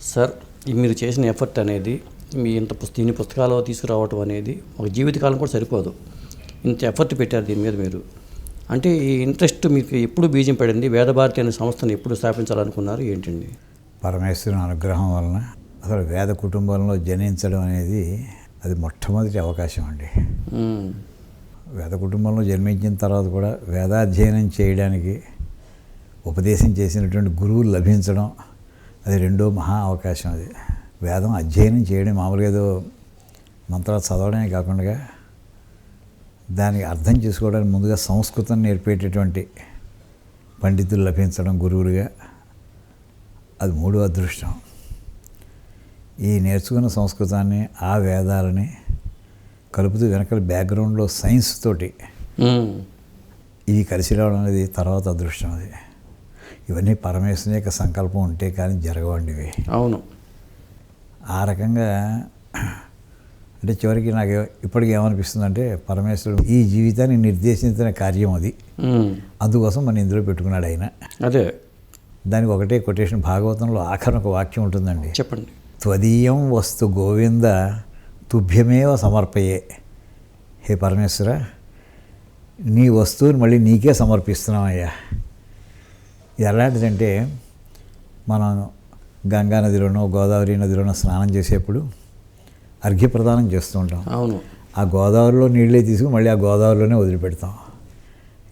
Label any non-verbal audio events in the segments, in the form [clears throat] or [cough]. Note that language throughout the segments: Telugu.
సార్ మీరు చేసిన ఎఫర్ట్ అనేది మీ ఇంత పుస్త ఇన్ని పుస్తకాలు తీసుకురావటం అనేది ఒక జీవితకాలం కూడా సరిపోదు. ఇంత ఎఫర్ట్ పెట్టారు దీని మీద మీరు. అంటే ఈ ఇంట్రెస్ట్ మీకు ఎప్పుడు బీజం పడింది? వేదభారతి అనే సంస్థను ఎప్పుడు స్థాపించాలనుకున్నారు? ఏంటండి? పరమేశ్వరుని అనుగ్రహం వలన అసలు వేద కుటుంబంలో జనించడం అనేది అది మొట్టమొదటి అవకాశం అండి. వేద కుటుంబంలో జన్మించిన తర్వాత కూడా వేదాధ్యయనం చేయడానికి ఉపదేశం చేసినటువంటి గురువులు లభించడం అది రెండో మహా అవకాశం అది. వేదం అధ్యయనం చేయడం మామూలుగా ఏదో మంత్రాలు చదవడమే కాకుండా దానికి అర్థం చేసుకోవడానికి ముందుగా సంస్కృతం నేర్పేటటువంటి పండితులు లభించడం గురువులుగా అది మూడో అదృష్టం. ఈ నేర్చుకున్న సంస్కృతాన్ని ఆ వేదాలని కలుపుతూ వెనకాల బ్యాక్గ్రౌండ్లో సైన్స్ తోటి. ఇవి కలిసి రావడం అనేది తర్వాత అదృష్టం అది. ఇవన్నీ పరమేశ్వరుని యొక్క సంకల్పం ఉంటే కానీ జరగవండి ఇవి అవును. ఆ రకంగా అంటే చివరికి నాకు ఇప్పటికి ఏమనిపిస్తుందంటే పరమేశ్వరుడు ఈ జీవితాన్ని నిర్దేశించిన కార్యం అది. అందుకోసం మన ఇందులో పెట్టుకున్నాడు ఆయన. అదే. దానికి ఒకటే కొటేషన్ భాగవతంలో ఆఖరణ ఒక వాక్యం ఉంటుందండి. చెప్పండి. త్వదీయం వస్తు గోవింద తుభ్యమేవ సమర్పయే. హే పరమేశ్వర నీ వస్తువుని మళ్ళీ నీకే సమర్పిస్తున్నామయ్యా ఇది ఎలాంటిదంటే మనం గంగా నదిలోనో గోదావరి నదిలోనో స్నానం చేసేప్పుడు అర్ఘ్యప్రదానం చేస్తూ ఉంటాం. అవును. ఆ గోదావరిలో నీళ్ళే తీసుకుని మళ్ళీ ఆ గోదావరిలోనే వదిలిపెడతాం.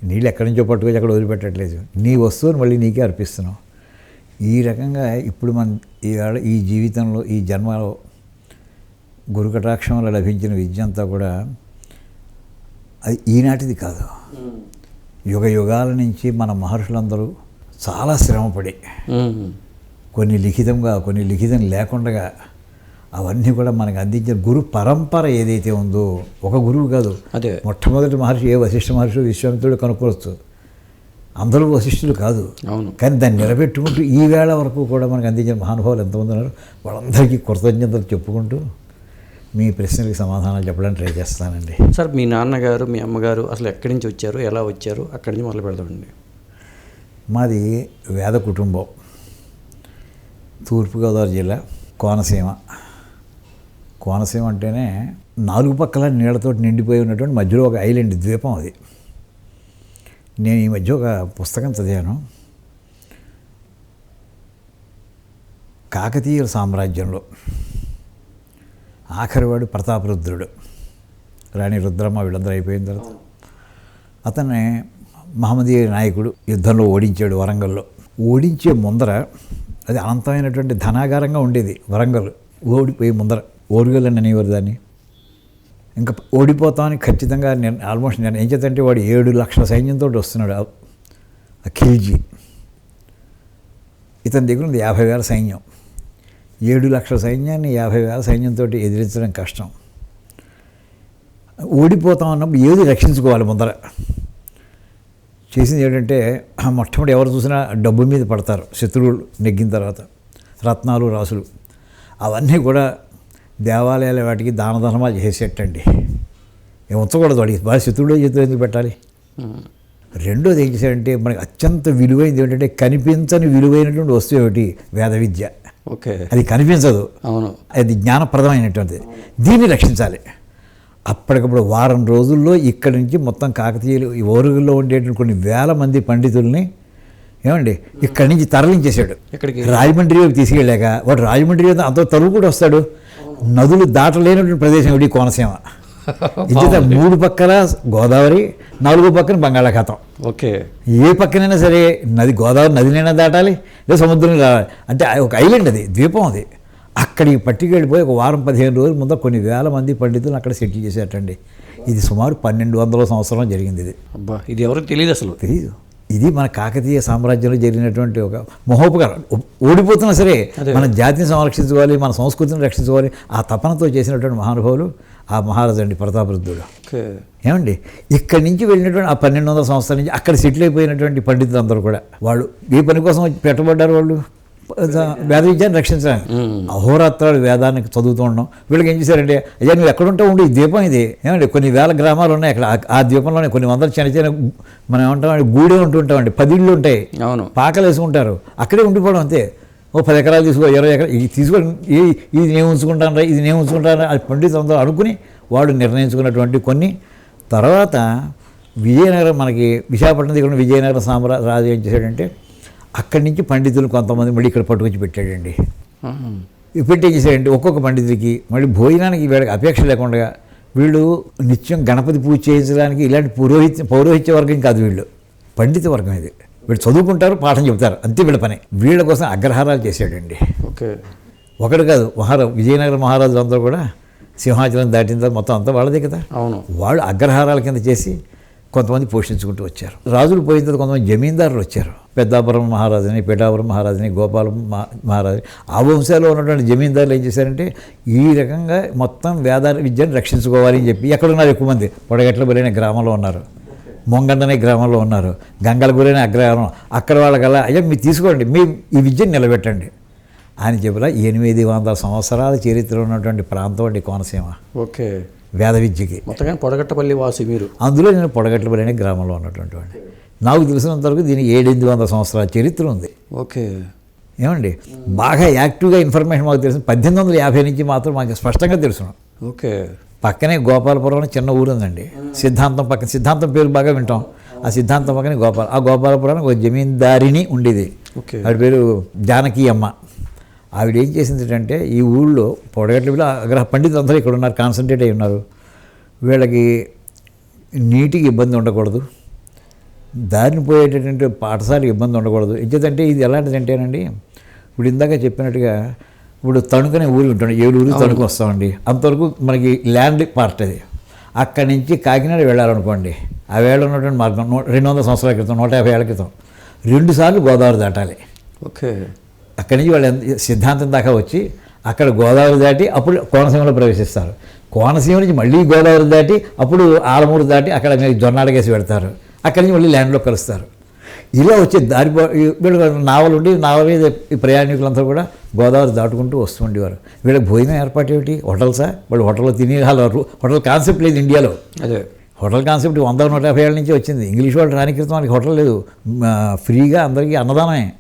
నీళ్ళు ఎక్కడి నుంచో పట్టుకొచ్చి అక్కడ వదిలిపెట్టట్లేదు. నీ వస్తువుని మళ్ళీ నీకే అర్పిస్తున్నాం. ఈ రకంగా ఇప్పుడు మన ఈవేళ ఈ జీవితంలో ఈ జన్మలో గురు కటాక్షం వల్ల లభించిన విద్య అంతా కూడా అది ఈనాటిది కాదు. యుగ యుగాల నుంచి మన మహర్షులందరూ చాలా శ్రమపడి. కొన్ని లిఖితంగా కొన్ని లిఖితం లేకుండా అవన్నీ కూడా మనకు అందించిన గురు పరంపర ఏదైతే ఉందో ఒక గురువు కాదు. అదే. మొట్టమొదటి మహర్షి ఏ వశిష్ఠ మహర్షి విశ్వామిత్రుడు కనుక్కోవచ్చు. అందరూ వశిష్ఠులు కాదు. అవును. కానీ దాన్ని నిలబెట్టుకుంటూ ఈ వేళ వరకు కూడా మనకు అందించిన మహానుభావులు ఎంతమంది ఉన్నారు? వాళ్ళందరికీ కృతజ్ఞతలు చెప్పుకుంటూ మీ ప్రశ్నలకు సమాధానాలు చెప్పడానికి ట్రై చేస్తానండి. సార్ మీ నాన్నగారు మీ అమ్మగారు అసలు ఎక్కడి నుంచి వచ్చారు? ఎలా వచ్చారు? అక్కడి నుంచి మొదలు పెడదామండి. మాది వేద కుటుంబం. తూర్పుగోదావరి జిల్లా కోనసీమ. కోనసీమ అంటేనే నాలుగు పక్కల నీళ్ళతో నిండిపోయి ఉన్నటువంటి మధ్యలో ఒక ఐలాండ్ ద్వీపం అది. నేను ఈ మధ్య ఒక పుస్తకం చదివాను. కాకతీయుల సామ్రాజ్యంలో ఆఖరివాడు ప్రతాపరుద్రుడు. రాణి రుద్రమ్మ వీళ్ళందరూ అయిపోయిన తర్వాత అతన్ని మహమ్మదీయ నాయకుడు యుద్ధంలో ఓడించాడు వరంగల్లో. ఓడించే ముందర అది అనంతమైనటువంటి ధనాగారంగా ఉండేది వరంగల్. ఓడిపోయి ముందర ఓడిగల్ అని అనేవారు దాన్ని. ఇంకా ఓడిపోతామని ఖచ్చితంగా నేను ఆల్మోస్ట్ నేను ఏం చేద్దంటే వాడు ఏడు లక్షల సైన్యంతో వస్తున్నాడు. ఆ- ఆ ఖిల్జీ. ఇతని దగ్గర ఉంది యాభై వేల సైన్యం. ఏడు లక్షల సైన్యాన్ని యాభై వేల సైన్యంతో ఎదిరించడం కష్టం. ఓడిపోతాం అన్నప్పుడు ఏది రక్షించుకోవాలి ముందర? చేసింది ఏంటంటే [clears throat] మొట్టమొదటి ఎవరు చూసినా డబ్బు మీద పడతారు. శత్రువులు నెగ్గిన తర్వాత రత్నాలు రాసులు. అవన్నీ కూడా దేవాలయాల వాటికి దాన ధర్మాలు చేసేటండి. ఉంచకూడదు వాడికి. బాగా శత్రువుడే చేతులు ఎందుకు పెట్టాలి. రెండోది ఏం చేశాడంటే మనకి అత్యంత విలువైనది ఏంటంటే కనిపించని విలువైనటువంటి వస్తువు ఏమిటి? వేద విద్య. ఓకే. అది కనిపించదు. అవును. అది జ్ఞానప్రదమైనటువంటిది. దీన్ని రక్షించాలి. అప్పటికప్పుడు వారం రోజుల్లో ఇక్కడి నుంచి మొత్తం కాకతీయులు ఈ ఓరుగుల్లో ఉండేటువంటి కొన్ని వేల మంది పండితుల్ని ఏమండి ఇక్కడి నుంచి తరలించేశాడు. ఎక్కడికి? రాజమండ్రి వైపు తీసుకెళ్ళాక వాడు రాజమండ్రి అంత తరువు కూడా వస్తాడు. నదులు దాటలేనటువంటి ప్రదేశం ఇది కోనసీమ. [laughs] ఇంచేత మూడు పక్కల గోదావరి నాలుగో పక్కన బంగాళాఖాతం. ఓకే. ఏ పక్కనైనా సరే నది గోదావరి నదినైనా దాటాలి లేదా సముద్రం రావాలి అంటే ఒక ఐలాండ్ అది ద్వీపం అది. అక్కడికి పట్టుకెళ్ళిపోయి ఒక వారం పదిహేను రోజుల ముందు కొన్ని వేల మంది పండితులు అక్కడ సెటిల్ చేసేటండి ఇది సుమారు పన్నెండు వందల సంవత్సరం జరిగింది ఇది. అబ్బా ఇది ఎవరికి తెలియదు అసలు. తెలియదు ఇది మన కాకతీయ సామ్రాజ్యంలో జరిగినటువంటి ఒక మహోపకారం. ఓడిపోతున్నా సరే. మన జాతిని సంరక్షించుకోవాలి మన సంస్కృతిని రక్షించుకోవాలి ఆ తపనతో చేసినటువంటి మహానుభావులు ఆ మహారాజు అండి ప్రతాపరుద్రుడు. ఓకే. ఏమండి? ఇక్కడి నుంచి వెళ్ళినటువంటి ఆ పన్నెండు వందల సంవత్సరాల నుంచి అక్కడ సెటిల్ అయిపోయినటువంటి పండితులు అందరూ కూడా వాళ్ళు ఏ పని కోసం పెట్టబడ్డారు వాళ్ళు? వేద విద్యాన్ని రక్షించడానికి. అహోరాత్రాలు వేదాన్ని చదువుతూ ఉండడం. వీళ్ళకి ఏం చేశారంటే అయ్యా నువ్వు ఎక్కడ ఉంటావు ఉండి ఈ ద్వీపం ఇది. ఏమండి కొన్ని వేల గ్రామాలు ఉన్నాయి అక్కడ. ఆ- ద్వీపంలోనే కొన్ని వందల చిన్న చిన్న మనం ఏమంటామండి గూడే ఉంటూ ఉంటామండి. పది ఇళ్ళు ఉంటాయి. అవును. పాకలు వేసుకుంటారు. అక్కడే ఉండిపోవడం అంతే. ఓ పది ఎకరాలు తీసుకో ఇరవై ఎకరాలు ఇది తీసుకొని ఈ- ఇది నేను ఉంచుకుంటాను ఇది నేను ఉంచుకుంటాను అది పండితులందరూ అనుకుని వాడు నిర్ణయించుకున్నటువంటి కొన్ని. తర్వాత విజయనగరం మనకి విశాఖపట్నం దగ్గర విజయనగరం సామ్రా రాజు ఏం చేశాడంటే అక్కడి నుంచి పండితులు కొంతమంది మళ్ళీ ఇక్కడ పట్టుకొచ్చి పెట్టాడండి. పెట్టి ఏం చేశాడంటే ఒక్కొక్క పండితుడికి మళ్ళీ భోజనానికి వీళ్ళకి అపేక్ష లేకుండా వీళ్ళు నిత్యం గణపతి పూజ చేయించడానికి ఇలాంటి పురోహిత్య పౌరోహిత్య వర్గం కాదు వీళ్ళు. పండిత వర్గం ఇది. వీళ్ళు చదువుకుంటారు పాఠం చెబుతారు. అంతే వీళ్ళ పని. వీళ్ళ కోసం అగ్రహారాలు చేశాడండి. ఓకే. ఒకడు కాదు మహారాజు విజయనగర మహారాజులు అందరూ కూడా సింహాచలం దాటిన తర్వాత మొత్తం అంతా వాళ్ళదే కదా? అవును. వాళ్ళు అగ్రహారాల కింద చేసి కొంతమంది పోషించుకుంటూ వచ్చారు. రాజులు పోయిన తర్వాత కొంతమంది జమీందారులు వచ్చారు. పెద్దాపురం మహారాజుని పిఠాపురం మహారాజుని గోపాలం మహారాజుని మహారాజు ఆ వంశాల్లో ఉన్నటువంటి జమీందారులు ఏం చేశారంటే ఈ రకంగా మొత్తం వేద విద్యను రక్షించుకోవాలి అని చెప్పి ఎక్కడున్నారు ఎక్కువ మంది? పొడగట్ల బలైన గ్రామంలో ఉన్నారు. మొంగండనే గ్రామంలో ఉన్నారు. గంగలగూరైన అగ్రహారం. అక్కడ వాళ్ళకల్లా అయ్యా మీరు తీసుకోండి. మీ ఈ విద్యను నిలబెట్టండి. అని చెప్పిన ఎనిమిది వందల సంవత్సరాల చరిత్ర ఉన్నటువంటి ప్రాంతం అండి కోనసీమ. ఓకే. వేద విద్యకి మొత్తంగా పొడగట్టపల్లి వాసి మీరు. అందులో నేను పొడగట్లబడి అనే గ్రామంలో ఉన్నటువంటి వాడిని. నాకు తెలిసినంత వరకు దీనికి ఏడెనిమిది వందల సంవత్సరాల చరిత్ర ఉంది. ఓకే. ఏమండి? బాగా యాక్టివ్గా ఇన్ఫర్మేషన్ మాకు తెలిసింది పద్దెనిమిది వందల యాభై నుంచి మాత్రం మాకు స్పష్టంగా తెలుసు ఓకే. పక్కనే గోపాలపురం అని చిన్న ఊరు ఉందండి. సిద్ధాంతం పక్కన సిద్ధాంతం పేరు బాగా వింటాం. ఆ సిద్ధాంతం పక్కనే గోపాల ఆ గోపాలపురానికి ఒక జమీందారిని ఉండేది. ఓకే. ఆవిడ పేరు జానకి అమ్మ. ఆవిడ ఏం చేసింది అంటే ఈ ఊళ్ళో పొడగట్ల అగ్రహ పండితులు అందరూ ఇక్కడ ఉన్నారు కాన్సన్ట్రేట్ అయి ఉన్నారు. వీళ్ళకి నీటికి ఇబ్బంది ఉండకూడదు. దారిని పోయేటటువంటి పాఠశాలకు ఇబ్బంది ఉండకూడదు. ఎందుకంటే ఇది ఎలాంటిదంటేనండి ఇప్పుడు ఇందాక చెప్పినట్టుగా ఇప్పుడు తణుకనే ఊరు ఉంటుంది ఏలూరు తణుకు వస్తామండి. అంతవరకు మనకి ల్యాండ్ పార్ట్ అది. అక్కడి నుంచి కాకినాడ వెళ్ళాలనుకోండి ఆ వేళ ఉన్నటువంటి మార్గం రెండు వందల సంవత్సరాల క్రితం నూట యాభై ఏళ్ళ క్రితం రెండుసార్లు గోదావరి దాటాలి. ఓకే. అక్కడి నుంచి వాళ్ళు సిద్ధాంతం దాకా వచ్చి అక్కడ గోదావరి దాటి అప్పుడు కోనసీమలో ప్రవేశిస్తారు. కోనసీమ నుంచి మళ్ళీ గోదావరి దాటి అప్పుడు ఆలమూరు దాటి అక్కడ మీరు జొన్నాడగేసి పెడతారు. అక్కడి నుంచి మళ్ళీ ల్యాండ్లో కలుస్తారు. ఇలా వచ్చే దారి వీళ్ళు నావలు ఉండి నావల మీద ఈ ప్రయాణికులంతా కూడా గోదావరి దాటుకుంటూ వస్తూ ఉండేవారు. వీళ్ళకి భోజనం ఏర్పాటు ఏమిటి? హోటల్సా? వాళ్ళు హోటల్లో తినే హోటల్ కాన్సెప్ట్ లేదు ఇండియాలో. అదే. హోటల్ కాన్సెప్ట్ వంద నూట యాభై ఏళ్ళ నుంచి వచ్చింది. ఇంగ్లీష్ వాళ్ళు రాని క్రితం మనకి హోటల్ లేదు. ఫ్రీగా అందరికీ అన్నదానమే.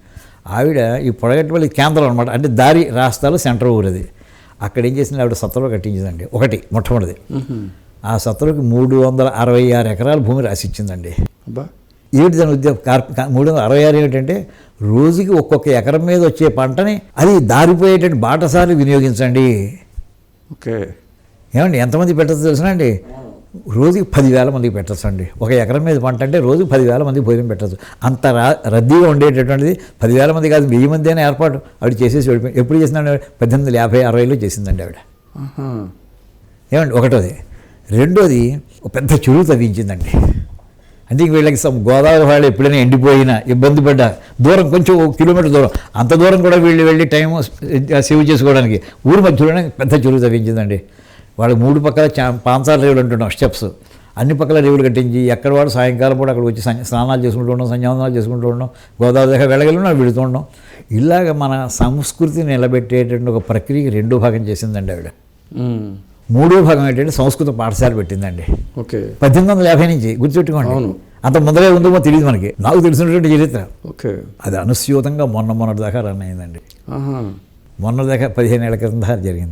ఆవిడ ఈ పొడగట్టుపల్లి కేంద్రం అనమాట అంటే దారి రాస్తాలు సెంటర్ ఊరది. అక్కడ ఏం చేసింది? ఆవిడ సత్తలో కట్టించిందండి. ఒకటి మొట్టమొదటిది. ఆ సత్తలోకి మూడు వందల అరవై ఆరు ఎకరాల భూమి రాసిచ్చిందండి. ఏమిటి దాని ఉద్యోగం? కార్ప మూడు వందల అరవై ఆరు ఏమిటంటే రోజుకి ఒక్కొక్క ఎకరం మీద వచ్చే పంటని అది దారిపోయేటట్టు బాటసారి వినియోగించండి. ఓకే. ఏమండి ఎంతమంది పెట్టచ్చు తెలుసునా అండి? రోజుకి పదివేల మందికి పెట్టచ్చు అండి. ఒక ఎకరం మీద పంట అంటే రోజుకి పదివేల మందికి భోజనం పెట్టచ్చు. అంత రా రద్దీగా ఉండేటటువంటిది పదివేల మంది కాదు వెయ్యి మంది అయినా ఏర్పాటు ఆవిడ చేసేసి వెళ్ళిపోయి ఎప్పుడు చేసిందండి? పద్దెనిమిది వందల యాభై అరవైలో చేసిందండి ఆవిడ. ఏమండి? ఒకటోది. రెండోది ఒక పెద్ద చెరువు తవ్వించిందండి. అంటే ఇంక వీళ్ళకి సమ్ గోదావరి వాళ్ళు ఎప్పుడైనా ఎండిపోయినా ఇబ్బంది పడ్డా దూరం కొంచెం ఒక కిలోమీటర్ దూరం అంత దూరం కూడా వీళ్ళు వెళ్ళి టైం సేవ్ చేసుకోవడానికి. ఊరి మధ్యలోనే పెద్ద చెరువు తవ్వించిందండి. వాళ్ళు మూడు పక్కల చా పాంచాల రేవులు అంటున్నాం స్టెప్స్. అన్ని పక్కల రేవులు కట్టించి ఎక్కడ వాడు సాయంకాలం కూడా అక్కడ వచ్చి సన్- స్నానాలు చేసుకుంటూ ఉండడం సంధ్యావందనాలు చేసుకుంటూ ఉండడం గోదావరి దగ్గర వెళ్ళగలిగినా వెళుతూ ఉండడం. ఇలాగ మన సంస్కృతిని నిలబెట్టేటువంటి ఒక ప్రక్రియకి రెండో భాగం చేసిందండి ఆవిడ. మూడో భాగం ఏంటంటే సంస్కృత పాఠశాల పెట్టిందండి. ఓకే. పద్దెనిమిది వందల యాభై నుంచి గుర్తుపెట్టుకోండి. అవును. అంత ముందరే ఉందో తెలియదు మనకి. నాకు తెలిసినటువంటి చరిత్ర. ఓకే. అది అనుస్యూతంగా మొన్న మొన్నటి దాకా రన్ అయిందండి. మొన్న దాకా పదిహేను ఏళ్ళ క్రితం దాకా జరిగింది.